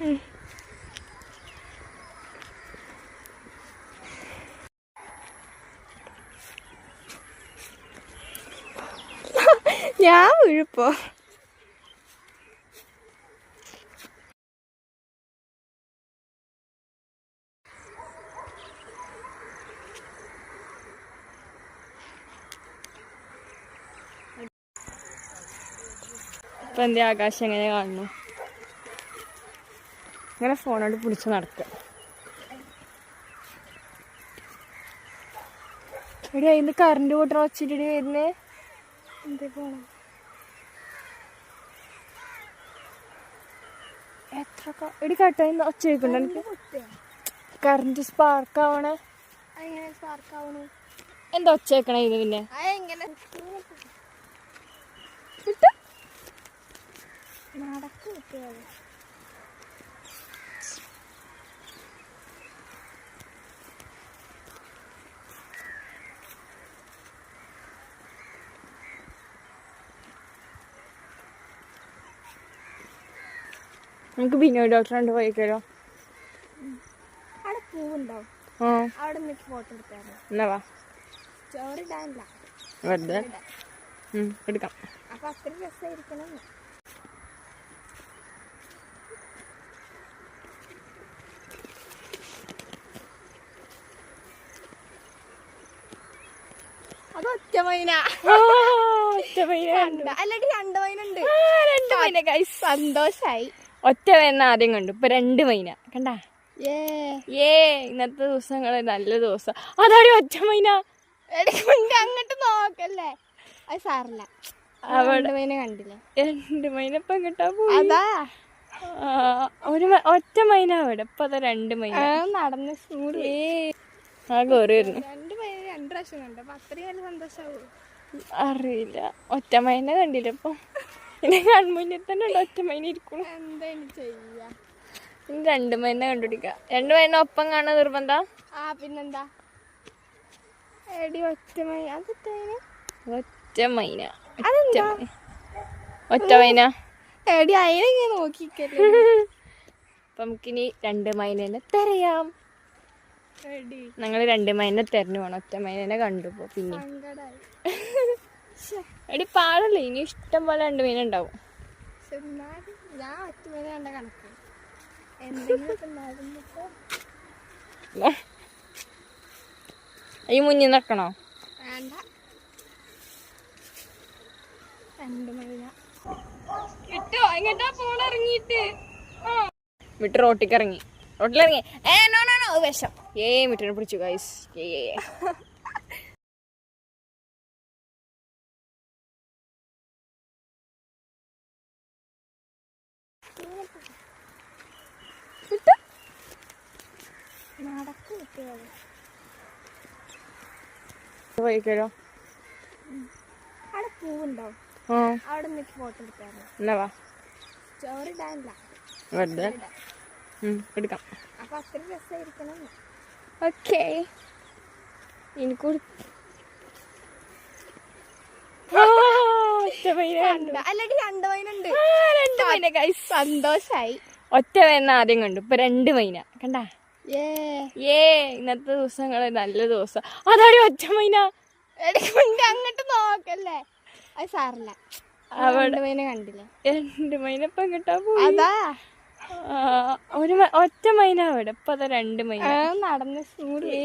ഞാൻ വീഴിപ്പോ ഇപ്പൊ എന്തേ ആകാശം എങ്ങനെ ഇങ്ങനെ ഫോണോട് പിടിച്ച് നടക്കുക എടി അതിന് കറണ്ട് കൂട്ടർ വച്ചിട്ട് വരുന്നേ? എന്തേ പോണം എത്ര എടി കേട്ടോ ഇന്ന് ഒച്ച കേൾക്കണ്ട എനിക്ക്? കറണ്ട് സ്പാർക്ക് ആവണേ. അതെങ്ങനെ സ്പാർക്ക് ആവണു. എന്താ ഒച്ച കേൾക്കണേ ഇത് പിന്നെ? നമുക്ക് ബിനോയ് ഡോക്ടർ കണ്ട് പോയിക്കാലോ വെറുതെ? എടുക്കാം. അത് ഒറ്റ മൈന. ഒറ്റ മൈന. രണ്ട് മൈന ഉണ്ട്. സന്തോഷായി. ഒറ്റ മൈന ആദ്യം കണ്ടു. ഇപ്പൊ രണ്ട് മൈന കണ്ടാ? ഏ ഇന്നത്തെ ദിവസങ്ങൾ നല്ല ദിവസം. അതാടി ഒറ്റ മൈന അങ്ങോട്ട് നോക്കല്ലേ? അത് സാറില്ല. രണ്ട് മൈന കണ്ടില്ലേ? രണ്ട് മൈന ഇപ്പൊ അതാ. ഒരു ഒറ്റ മൈന അവിടെ. ഇപ്പൊ അതാ രണ്ട് മൈന നടന്ന് സ്കൂളിൽ ആ രണ്ട് മൈന രണ്ട് പ്രാവശ്യം കണ്ടു. അപ്പൊ അത്രയും വലിയ സന്തോഷാവൂ? അറിയില്ല. ഒറ്റ മൈന കണ്ടില്ല ഇപ്പൊ. പിന്നെ കൺമുന്നിൽ തന്നെ ഉണ്ട് ഒറ്റ മൈന ഇരിക്കണം. എന്താ ഇനി ചെയ്യാ. പിന്നെ രണ്ട് മൈന കണ്ടുപിടിക്കാം. രണ്ട് മൈന ഒപ്പം കാണാൻ നിർബന്ധ? ആ പിന്നെന്താ? എടി ഒറ്റ മൈന. അത് തേന് ഒറ്റ മൈന. ഒറ്റ മൈന. എടി അതിനെ നോക്കിക്കല്ലേ? അപ്പൊ നമുക്കിനി രണ്ട് മൈനേനെ തെരയാം. ഞങ്ങൾ രണ്ട് മൈനെ തെരഞ്ഞു പോണം. ഒറ്റ മൈനേനെ കണ്ടുപോ പിന്നെ. എടി പാടല്ലേ ഇനി ഇഷ്ടം പോലെ രണ്ട് മീൻ ഉണ്ടാവും. ഞാൻ ഒറ്റ മൈന കണ്ട കണക്ക്. ഈ മുന്നിൽ നിൽക്കണോ? വേണ്ട. കിട്ടോ? എങ്ങോട്ടാ ഫോൺ ഇറങ്ങിയിട്ട്? വിട്ട് റോട്ടിക്ക് ഇറങ്ങി. റോട്ടിലിറങ്ങി. ഏ നോ നോ നോ വിഷം. ഏ മിട്ടിനെ പിടിച്ചു ഗൈസ് ഏ. ഏ, ഏ. നടക്ക് കുട്ടികൾ പോയിക്കോ അവിടെ പൂവുണ്ടാവും. ആ. അവിടെ നിന്നിട്ട് ഫോട്ടോ എടുക്കാറ് എന്നാ വാ. ചോറിടാനില്ല. വെറുതെ. എടുക്കാം. അപ്പൊ അത്ര രസമായിരിക്കണം ഓക്കേ. ഗൈസ് സന്തോഷായി. ഒറ്റ മൈന ആദ്യം കണ്ടു. ഇപ്പൊ രണ്ട് മൈന കണ്ടാ? ഏ ഇന്നത്തെ ദിവസങ്ങൾ നല്ല ദിവസം. അതാണ് ഒറ്റ മൈന. എടി അങ്ങോട്ട് നോക്കല്ലേ? അത് സാറില്ല. അവിടെ മൈന കണ്ടില്ല? രണ്ട് മൈന ഇപ്പൊ കിട്ടാ പോയി. അതാ. ഒരു ഒറ്റ മൈന അവിടെ. ഇപ്പൊ അതാ രണ്ട് മൈന. നടന്ന നടന്ന് ഏ